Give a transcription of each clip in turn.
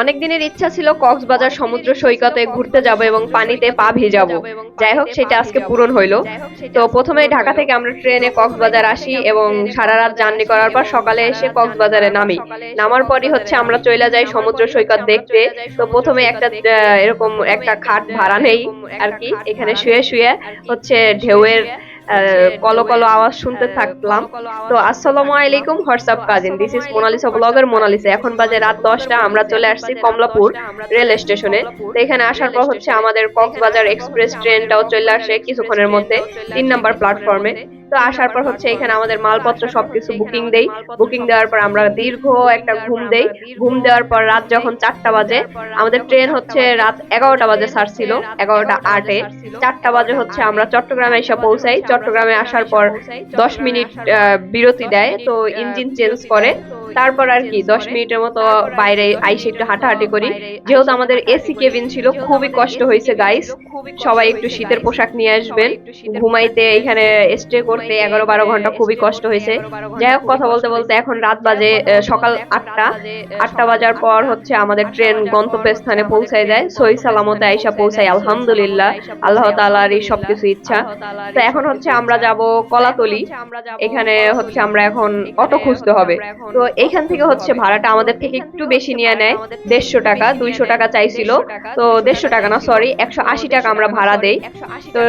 অনেক দিনের ইচ্ছা ছিল কক্সবাজার সমুদ্র সৈকতে ঘুরতে যাব এবং পানিতে পা ভিজাবো। যাই হোক সেটা আজকে পূরণ হইল। তো প্রথমে ঢাকা থেকে আমরা ট্রেনে কক্সবাজার আসি এবং সারা রাত জার্নি করার পর সকালে এসে কক্সবাজারে নামি। নামার পরই হচ্ছে আমরা চলে যাই সমুদ্র সৈকত দেখতে। তো প্রথমে একটা এরকম একটা খাট ভাড়া নেই আর কি। এখানে শুয়ে শুয়ে হচ্ছে ঢেউয়ের কলো কলো আওয়াজ শুনতে থাকলাম। তো আসসালামু আলাইকুম WhatsApp cousin this is Monalisa ব্লগের মোনালিসা এখন বাজে রাত দশটা আমরা চলে আসছি কমলাপুর রেল স্টেশনে তো এখানে আসার পর হচ্ছে আমাদের কক্সবাজার এক্সপ্রেস ট্রেনটাও চলে আসে কিছুক্ষণের মধ্যে। তিন নাম্বার প্ল্যাটফর্মে তো আসার পর হচ্ছে এখানে আমাদের মালপত্র সবকিছু বুকিং দেই। বুকিং দেওয়ার পর আমরা দীর্ঘ একটা ঘুম দেই। ঘুম দেওয়ার পর রাত যখন চারটা বাজে, আমাদের ট্রেন হচ্ছে রাত এগারোটা বাজে ছাড়ছিল, এগারোটা আটে। চারটা বাজে হচ্ছে আমরা চট্টগ্রামে এসে পৌঁছাই। চট্টগ্রামে আসার পর দশ মিনিট বিরতি দেয়, তো ইঞ্জিন চেঞ্জ করে। তারপর আর কি, দশ মিনিটের মতো বাইরে আইসে একটু হাঁটাহাঁটি করি। যেহেতু আমাদের এসি কেবিন ছিল, খুবই কষ্ট হয়েছে গাইস সবাই একটু শীতের পোশাক নিয়ে আসবেন। ঘুমাইতে এখানে স্টে করতে এগারো বারো ঘণ্টা খুবই কষ্ট হয়েছে। যাই হোক, কথা বলতে বলতে এখন রাত বাজে সকাল আটটা। আটটা বাজার পর হচ্ছে আমাদের ট্রেন গন্তব্যস্থানে পৌঁছায় যায়। সহি সালামতে আইসা পৌঁছাই আলহামদুলিল্লাহ। আল্লাহ তাআলার এই সবকিছু ইচ্ছা। তো এখন হচ্ছে আমরা যাব কলাতলি। এখানে হচ্ছে আমরা এখন অটো খুঁজতে হবে। তো এইখান থেকে হচ্ছে ভাড়াটা আমাদের থেকে একটু বেশি নিয়ে নেয়। দেড়শো টাকা, দুইশো টাকা চাইছিল। তো দেড়শো টাকা না সরি একশো আশি টাকা আমরা ভাড়া দেই। তো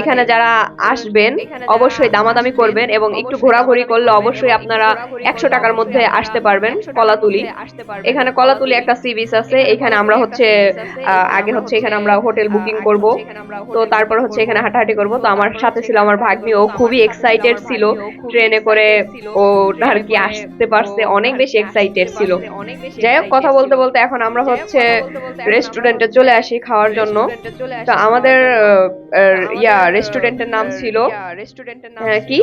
এখানে যারা আসবেন, অবশ্যই দামাদামি করবেন এবং একটু ঘোরাঘুরি করলে অবশ্যই আপনারা একশো টাকার মধ্যে আসতে পারবেন কলাতুলি। এখানে কলাতুলি একটা সি বিচ আছে। এখানে আমরা হচ্ছে আগে হচ্ছে এখানে আমরা হোটেল বুকিং করব। তো তারপর হচ্ছে এখানে হাঁটাহাঁটি করব। তো আমার সাথে ছিল আমার ভাগ্নি, ও খুবই এক্সাইটেড ছিল। ট্রেনে করে ও আর কি আসতে পারছে অনেক বেশি এক্সাইটেড ছিল। যাই হোক কথা বলতে বলতে এখন আমরা হচ্ছে রেস্টুরেন্টে চলে আসি খাওয়ার জন্য। তো আমাদের ইয়া রেস্টুরেন্টের নাম ছিল। রেস্টুরেন্টের নাম কি?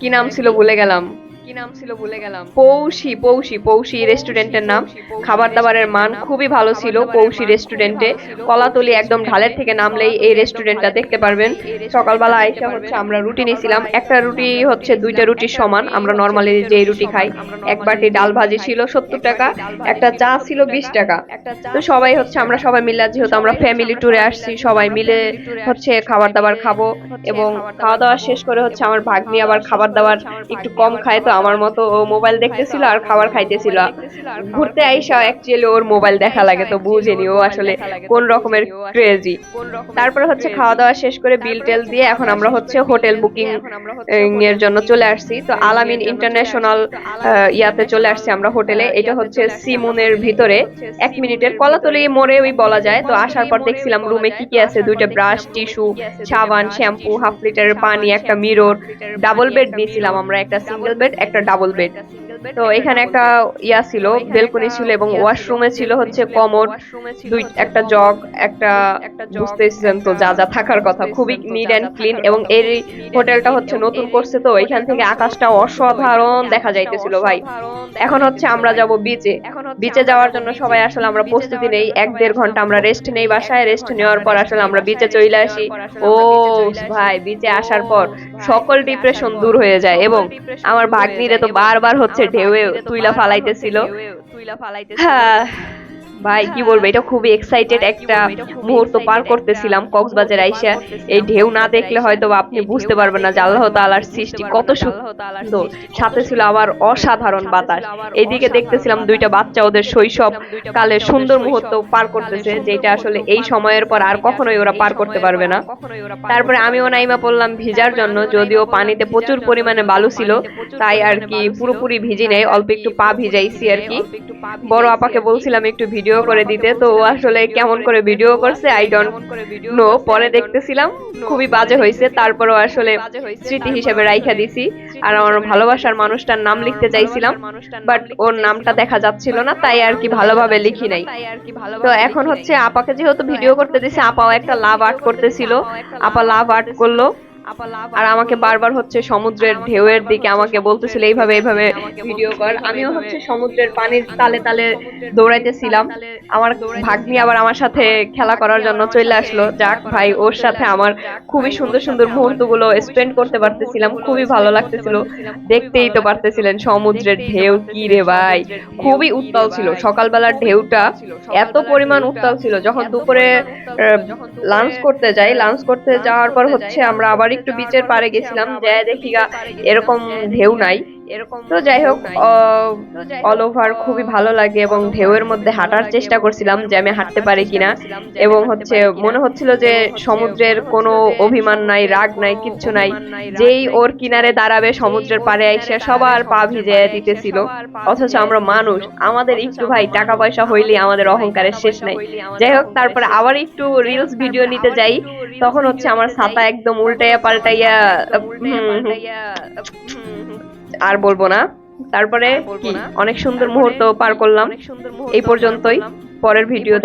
কি নাম ছিল ভুলে গেলাম। কি নাম ছিল ভুলে গেলাম। পৌষি পৌষি পৌষি রেস্টুরেন্টের নাম। খাবার দাবারের মান খুবই ভালো ছিল পৌষি রেস্টুরেন্টে কলাতলি একদম ঢালের থেকে নামলেই এই রেস্টুরেন্টটা দেখতে পারবেন। সকালবেলা আইসা হচ্ছে আমরা রুটি নিয়েছিলাম। একটা রুটি হচ্ছে দুইটা রুটির সমান। আমরা নর্মালি যে রুটি খাই এক বাটি ডাল ভাজি ছিল সত্তর টাকা একটা চা ছিল বিশ টাকা তো সবাই হচ্ছে আমরা সবাই মিলে যেহেতু আমরা ফ্যামিলি ট্যুরে আসছি সবাই মিলে হচ্ছে খাবার দাবার খাব এবং খাওয়া দাওয়া শেষ করে হচ্ছে আমার ভাগ্নি আবার খাবার দাবার একটু কম খায় তো আমার মতো ও মোবাইল দেখতেছিল আর খাবার খাইতেছিল। ঘুরতে আইসা অ্যাকচুয়ালি ওর মোবাইল দেখা লাগে তো বুঝেনি ও আসলে কোন রকমের ক্রেজি তারপরে হচ্ছে খাওয়া দাওয়া শেষ করে বিল টেল দিয়ে এখন আমরা হচ্ছে হোটেল বুকিং এর জন্য চলে আসছি। তো আলামিন ইন্টারন্যাশনাল ইয়াতে চলে আসছি আমরা হোটেলে এটা হচ্ছে সিমুনের ভিতরে। এক মিনিটের কলাতলি মোড়ে ওই বলা যায়। তো আসার পর দেখছিলাম রুমে কি কি আছে। দুইটা ব্রাশ টিস্যু সাবান শ্যাম্পু হাফ লিটারের পানি, একটা মিরর ডাবল বেড নিয়েছিলাম আমরা, একটা সিঙ্গেল বেড একটা ডাবল বেড তো এখানে একটা ইয়া ছিল বেলকনি ছিল এবং ওয়াশরুমে ছিল হচ্ছে কমোড দুই একটা জগ একটা বুঝতেছেন তো যা যা থাকার কথা খুবই নিট অ্যান্ড ক্লিন এবং এই হোটেলটা হচ্ছে নতুন করছে তো এখান থেকে আকাশটা অসাধারণ দেখা যাইতেছিল ভাই। এখন হচ্ছে আমরা যাব বিচে বিচে যাওয়ার জন্য সবাই আসলে আমরা প্রস্তুতি নেই এক দেড় ঘণ্টা আমরা রেস্ট নেই। বাসায় রেস্ট নেওয়ার পর আসলে আমরা বিচে চলে আসি। ও ভাই বিচে আসার পর সকল ডিপ্রেশন দূর হয়ে যায় এবং আমার ভাগ্নিরে তো বারবার হচ্ছে ঢেউয়ে তুইলা ফালাইতেছিল হ্যাঁ ভাই, কি বলব, এটা খুবই এক্সাইটেড একটা মুহূর্ত পার করতেছিলাম কক্সবাজার আইসা। এই ঢেউ না দেখলে হয়তো আপনি বুঝতে পারবেন না যে আল্লাহ তাআলার সৃষ্টি কত সুন্দর। সাথে ছিল আবার অসাধারণ বাতাস। এইদিকে দেখতেছিলাম দুইটা বাচ্চা ওদের শৈশব কালের সুন্দর মুহূর্ত পার করতেছে, যেটা আসলে এই সময়ের পর আর কখনোই ওরা পার করতে পারবে না। তারপরে আমিও নাইমা পড়লাম ভিজার জন্য, যদিও পানিতে প্রচুর পরিমাণে বালু ছিল, তাই আর কি পুরোপুরি ভিজি নেই, অল্প একটু পা ভিজাইছি আর কি। বড় আপাকে বলছিলাম একটু ভিডিও করে দিতে। তো ও আসলে কেমন করে ভিডিও করছে আই ডোন্ট নো পরে দেখতেছিলাম, খুবই বাজে হয়েছে। তারপরও আসলে স্মৃতি হিসেবে রাইখা দিছি। আর আমার ভালোবাসার মানুষটার নাম লিখতে চাইছিলাম বাট ওর নামটা দেখা যাচ্ছিল না, তাই আর কি ভালোভাবে লিখি নাই। তো এখন হচ্ছে আপাকে যেহেতু ভিডিও করতে দিছে, আপাও একটা লাভ আর্ট করতেছিল। আপা লাভ আর্ট করল। আর আমাকে বারবার হচ্ছে সমুদ্রের ঢেউয়ের দিকে আমাকে বলতেছিল, এইভাবে এইভাবে ভিডিও কর। আমিও হচ্ছে সমুদ্রের পানির তালে তালে দৌড়াইতেছিলাম। আমার ভাগ্নি আবার আমার সাথে খেলা করার জন্য চলে আসলো। যাক ভাই, ওর সাথে আমার খুবই সুন্দর সুন্দর মুহূর্তগুলো স্পেন্ড করতে পারতেছিলাম, খুবই ভালো লাগতেছিল। দেখতেই তো পারতেছিলেন সমুদ্রের ঢেউ কি রে ভাই। খুবই উত্তাল ছিল। সকালবেলার ঢেউটা এত পরিমাণ উত্তাল ছিল। যখন দুপুরে লাঞ্চ করতে যাই লাঞ্চ করতে যাওয়ার পর হচ্ছে আমরা আবার একটু বিচের পাড়ে গেছিলাম যে দেখি এরকম ঢেউ নাই। তো যাই হোক অল ওভার খুবই ভালো লাগে এবং ঢেউয়ের মধ্যে হাঁটার চেষ্টা করছিলাম যে আমি হাঁটতে পারি কিনা। এবং হচ্ছে মনে হচ্ছিল যে সমুদ্রের কোনো অভিমান নাই রাগ নাই কিচ্ছু নাই। যেই ওর কিনারে দাঁড়াবে সমুদ্রের পাড়ে এসে সবার পা ভিজে দিতেছিল। অথচ আমরা মানুষ আমাদের একটু ভাই টাকা পয়সা হইলে আমাদের অহংকারের শেষ নাই। যাই হোক তারপরে আবার একটু রিলস ভিডিও নিতে যাই। তখন হচ্ছে আমার ছাতা একদম উল্টাইয়া পাল্টাইয়া আর বলব না। তারপরে অনেক সুন্দর মুহূর্ত পার করলাম। এই পর্যন্তই। পরের ভিডিও